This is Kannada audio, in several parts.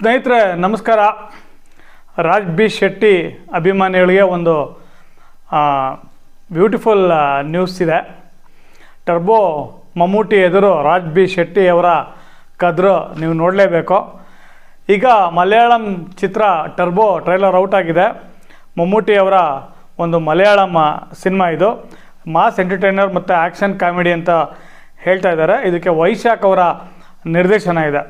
ಸ್ನೇಹಿತರೆ, ನಮಸ್ಕಾರ. ರಾಜ್ ಬಿ ಶೆಟ್ಟಿ ಅಭಿಮಾನಿಗಳಿಗೆ ಒಂದು ಬ್ಯೂಟಿಫುಲ್ ನ್ಯೂಸ್ ಇದೆ. ಟರ್ಬೋ ಮಮ್ಮೂಟಿ ಎದುರು ರಾಜ್ ಬಿ ಶೆಟ್ಟಿ ಅವರ ಕದ್ರು ನೀವು ನೋಡಲೇಬೇಕು. ಈಗ ಮಲಯಾಳಂ ಚಿತ್ರ ಟರ್ಬೋ ಟ್ರೈಲರ್ ಔಟ್ ಆಗಿದೆ. ಮಮ್ಮೂಟಿ ಅವರ ಒಂದು ಮಲಯಾಳಂ ಸಿನಿಮಾ ಇದು. ಮಾಸ್ ಎಂಟರ್ಟೈನರ್ ಮತ್ತು ಆ್ಯಕ್ಷನ್ ಕಾಮಿಡಿ ಅಂತ ಹೇಳ್ತಾ ಇದ್ದಾರೆ. ಇದಕ್ಕೆ ವೈಶಾಖ್ ಅವರ ನಿರ್ದೇಶನ ಇದೆ.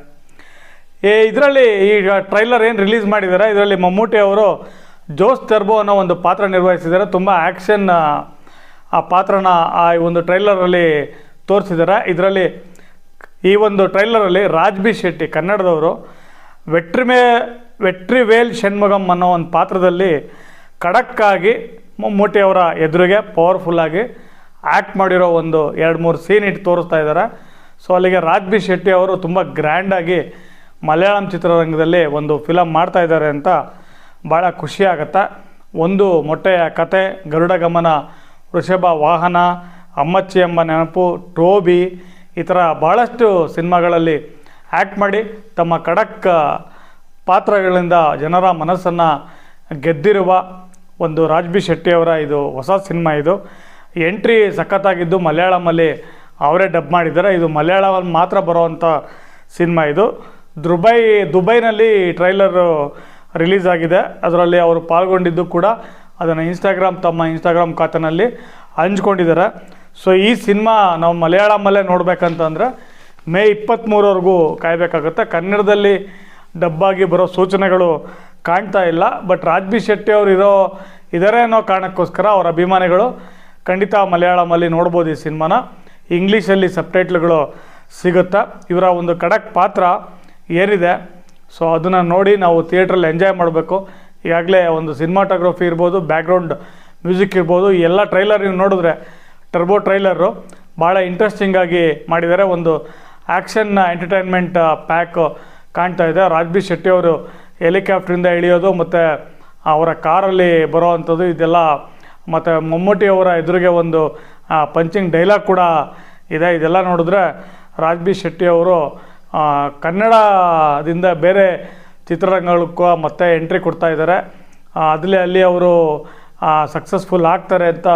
ಈ ಇದರಲ್ಲಿ ಈಗ ಟ್ರೈಲರ್ ಏನು ರಿಲೀಸ್ ಮಾಡಿದ್ದಾರೆ ಇದರಲ್ಲಿ ಮಮ್ಮೂಟಿ ಅವರು ಜೋಸ್ ಟರ್ಬೋ ಅನ್ನೋ ಒಂದು ಪಾತ್ರ ನಿರ್ವಹಿಸಿದ್ದಾರೆ ತುಂಬ ಆ್ಯಕ್ಷನ್ ಆ ಪಾತ್ರನ ಆ ಒಂದು ಟ್ರೈಲರಲ್ಲಿ ತೋರಿಸಿದ್ದಾರೆ ಇದರಲ್ಲಿ ಈ ಒಂದು ಟ್ರೈಲರಲ್ಲಿ ರಾಜ್ಬಿ ಶೆಟ್ಟಿ, ಕನ್ನಡದವರು ವೆಟ್ರಿಮೇ ವೆಟ್ರಿವೇಲ್ ಷಣ್ಮುಗಂ ಅನ್ನೋ ಒಂದು ಪಾತ್ರದಲ್ಲಿ ಖಡಕ್ಕಾಗಿ ಮಮ್ಮೂಟಿ ಅವರ ಎದುರಿಗೆ ಪವರ್ಫುಲ್ಲಾಗಿ ಆ್ಯಕ್ಟ್ ಮಾಡಿರೋ ಒಂದು ಎರಡು ಮೂರು ಸೀನ್ ಇಟ್ಟು ತೋರಿಸ್ತಾ ಇದ್ದಾರೆ ಸೊ ಅಲ್ಲಿಗೆ ರಾಜ್ಬಿ ಶೆಟ್ಟಿ ಅವರು ತುಂಬ ಗ್ರ್ಯಾಂಡಾಗಿ ಮಲಯಾಳಂ ಚಿತ್ರರಂಗದಲ್ಲಿ ಒಂದು ಫಿಲಮ್ ಮಾಡ್ತಾ ಇದ್ದಾರೆ ಅಂತ ಭಾಳ ಖುಷಿ ಆಗುತ್ತೆ. ಒಂದು ಮೊಟ್ಟೆಯ ಕತೆ, ಗರುಡ ಗಮನ, ವೃಷಭ ವಾಹನ, ಅಮ್ಮಚ್ಚಿ ಎಂಬ ನೆನಪು, ಟೋಬಿ, ಈ ಥರ ಭಾಳಷ್ಟು ಸಿನಿಮಾಗಳಲ್ಲಿ ಆ್ಯಕ್ಟ್ ಮಾಡಿ ತಮ್ಮ ಖಡಕ್ ಪಾತ್ರಗಳಿಂದ ಜನರ ಮನಸ್ಸನ್ನು ಗೆದ್ದಿರುವ ಒಂದು ರಾಜ್ಬಿ ಶೆಟ್ಟಿಯವರ ಇದು ಹೊಸ ಸಿನಿಮಾ ಇದು. ಎಂಟ್ರಿ ಸಖತ್ತಾಗಿದ್ದು ಮಲಯಾಳಮಲ್ಲಿ ಅವರೇ ಡಬ್ ಮಾಡಿದ್ದಾರೆ. ಇದು ಮಲಯಾಳಮಲ್ಲಿ ಮಾತ್ರ ಬರೋವಂಥ ಸಿನಿಮಾ ಇದು. ದುಬೈ, ದುಬೈನಲ್ಲಿ ಟ್ರೈಲರು ರಿಲೀಸ್ ಆಗಿದೆ. ಅದರಲ್ಲಿ ಅವರು ಪಾಲ್ಗೊಂಡಿದ್ದು ಕೂಡ ಅದನ್ನು ಇನ್ಸ್ಟಾಗ್ರಾಮ್ ತಮ್ಮ ಇನ್ಸ್ಟಾಗ್ರಾಮ್ ಖಾತೆನಲ್ಲಿ ಹಂಚ್ಕೊಂಡಿದ್ದಾರೆ. ಸೊ ಈ ಸಿನಿಮಾ ನಾವು ಮಲಯಾಳಮಲ್ಲೇ ನೋಡಬೇಕಂತಂದರೆ ಮೇ ಇಪ್ಪತ್ತ್ಮೂರವರೆಗೂ ಕಾಯಬೇಕಾಗುತ್ತೆ. ಕನ್ನಡದಲ್ಲಿ ಡಬ್ಬಾಗಿ ಬರೋ ಸೂಚನೆಗಳು ಕಾಣ್ತಾ ಇಲ್ಲ. ಬಟ್ ರಾಜ್ಬಿ ಶೆಟ್ಟಿ ಅವರು ಇರೋ ಇದಾರೆ ಅನ್ನೋ ಕಾರಣಕ್ಕೋಸ್ಕರ ಅವರ ಅಭಿಮಾನಿಗಳು ಖಂಡಿತ ಮಲಯಾಳಮಲ್ಲಿ ನೋಡ್ಬೋದು ಈ ಸಿನಿಮಾನ. ಇಂಗ್ಲೀಷಲ್ಲಿ ಸಬ್ಟೈಟ್ಲ್ಗಳು ಸಿಗುತ್ತಾ. ಇವರ ಒಂದು ಖಡಕ್ ಪಾತ್ರ ಏನಿದೆ? ಸೊ ಅದನ್ನು ನೋಡಿ ನಾವು ಥಿಯೇಟ್ರಲ್ಲಿ ಎಂಜಾಯ್ ಮಾಡಬೇಕು. ಈಗಾಗಲೇ ಒಂದು ಸಿನಿಮಾಟೋಗ್ರಫಿ ಇರ್ಬೋದು, ಬ್ಯಾಕ್ಗ್ರೌಂಡ್ ಮ್ಯೂಸಿಕ್ ಇರ್ಬೋದು ಎಲ್ಲ ಟ್ರೈಲರ್ ನೀವು ನೋಡಿದ್ರೆ ಟರ್ಬೋ ಟ್ರೈಲರು ಭಾಳ ಇಂಟ್ರೆಸ್ಟಿಂಗಾಗಿ ಮಾಡಿದ್ದಾರೆ. ಒಂದು ಆ್ಯಕ್ಷನ್ ಎಂಟರ್ಟೈನ್ಮೆಂಟ್ ಪ್ಯಾಕ್ ಕಾಣ್ತಾ ಇದೆ. ರಾಜ್ಬಿ ಶೆಟ್ಟಿ ಅವರು ಹೆಲಿಕಾಪ್ಟ್ರಿಂದ ಇಳಿಯೋದು ಮತ್ತು ಅವರ ಕಾರಲ್ಲಿ ಬರೋ ಅಂಥದ್ದು ಇದೆಲ್ಲ, ಮತ್ತು ಮಮ್ಮೂಟಿ ಅವರ ಎದುರಿಗೆ ಒಂದು ಪಂಚಿಂಗ್ ಡೈಲಾಗ್ ಕೂಡ ಇದೆ. ಇದೆಲ್ಲ ನೋಡಿದ್ರೆ ರಾಜ್ಬಿ ಶೆಟ್ಟಿ ಅವರು ಕನ್ನಡದಿಂದ ಬೇರೆ ಚಿತ್ರರಂಗಕ್ಕೂ ಮತ್ತೆ ಎಂಟ್ರಿ ಕೊಡ್ತಾ ಇದ್ದಾರೆ. ಅದರಲ್ಲಿ ಅಲ್ಲಿ ಅವರು ಸಕ್ಸಸ್ಫುಲ್ ಆಗ್ತಾರೆ ಅಂತ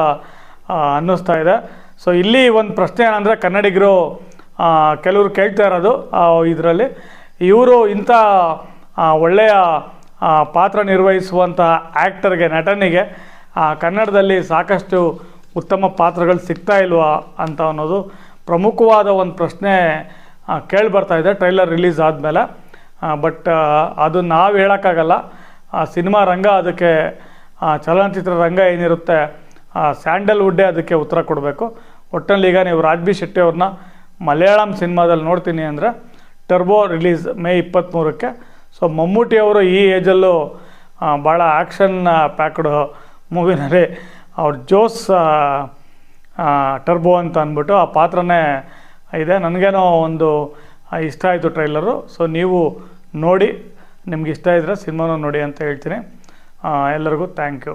ಅನ್ನಿಸ್ತಾ ಇದೆ. ಸೊ ಇಲ್ಲಿ ಒಂದು ಪ್ರಶ್ನೆ ಏನಂದರೆ ಕನ್ನಡಿಗರು ಕೆಲವರು ಕೇಳ್ತಾ ಇರೋದು ಇದರಲ್ಲಿ. ಇವರು ಇಂಥ ಒಳ್ಳೆಯ ಪಾತ್ರ ನಿರ್ವಹಿಸುವಂಥ ಆ್ಯಕ್ಟರ್ಗೆ ನಟನಿಗೆ ಕನ್ನಡದಲ್ಲಿ ಸಾಕಷ್ಟು ಉತ್ತಮ ಪಾತ್ರಗಳು ಸಿಗ್ತಾ ಇಲ್ವಾ ಅಂತ ಅನ್ನೋದು ಪ್ರಮುಖವಾದ ಒಂದು ಪ್ರಶ್ನೆ ಕೇಳಿ ಬರ್ತಾ ಇದೆ ಟ್ರೈಲರ್ ರಿಲೀಸ್ ಆದಮೇಲೆ. ಬಟ್ ಅದು ನಾವು ಹೇಳೋಕ್ಕಾಗಲ್ಲ. ಸಿನಿಮಾ ರಂಗ ಅದಕ್ಕೆ ಚಲನಚಿತ್ರ ರಂಗ ಏನಿರುತ್ತೆ ಸ್ಯಾಂಡಲ್ವುಡ್ಡೇ ಅದಕ್ಕೆ ಉತ್ತರ ಕೊಡಬೇಕು. ಒಟ್ಟಿನಲ್ಲಿ ಈಗ ನೀವು ರಾಜ್ಬಿ ಶೆಟ್ಟಿ ಅವ್ರನ್ನ ಮಲಯಾಳಂ ಸಿನಿಮಾದಲ್ಲಿ ನೋಡ್ತೀನಿ ಅಂದರೆ ಟರ್ಬೋ ರಿಲೀಸ್ ಮೇ ಇಪ್ಪತ್ತ್ಮೂರಕ್ಕೆ ಸೊ ಮಮ್ಮೂಟಿ ಅವರು ಈ ಏಜಲ್ಲೂ ಭಾಳ ಆ್ಯಕ್ಷನ್ ಪ್ಯಾಕ್ಡ್ ಮೂವಿನಲ್ಲಿ ಅವ್ರ ಜೋಸ್ ಟರ್ಬೋ ಅಂತ ಅಂದ್ಬಿಟ್ಟು ಆ ಪಾತ್ರನೇ ಇದೆ. ನನಗೇನೋ ಒಂದು ಇಷ್ಟ ಆಯಿತು ಟ್ರೈಲರು. ಸೊ ನೀವು ನೋಡಿ, ನಿಮ್ಗೆ ಇಷ್ಟ ಇದ್ದರೆ ಸಿನಿಮಾನ ನೋಡಿ ಅಂತ ಹೇಳ್ತೀನಿ. ಎಲ್ಲರಿಗೂ ಥ್ಯಾಂಕ್ ಯು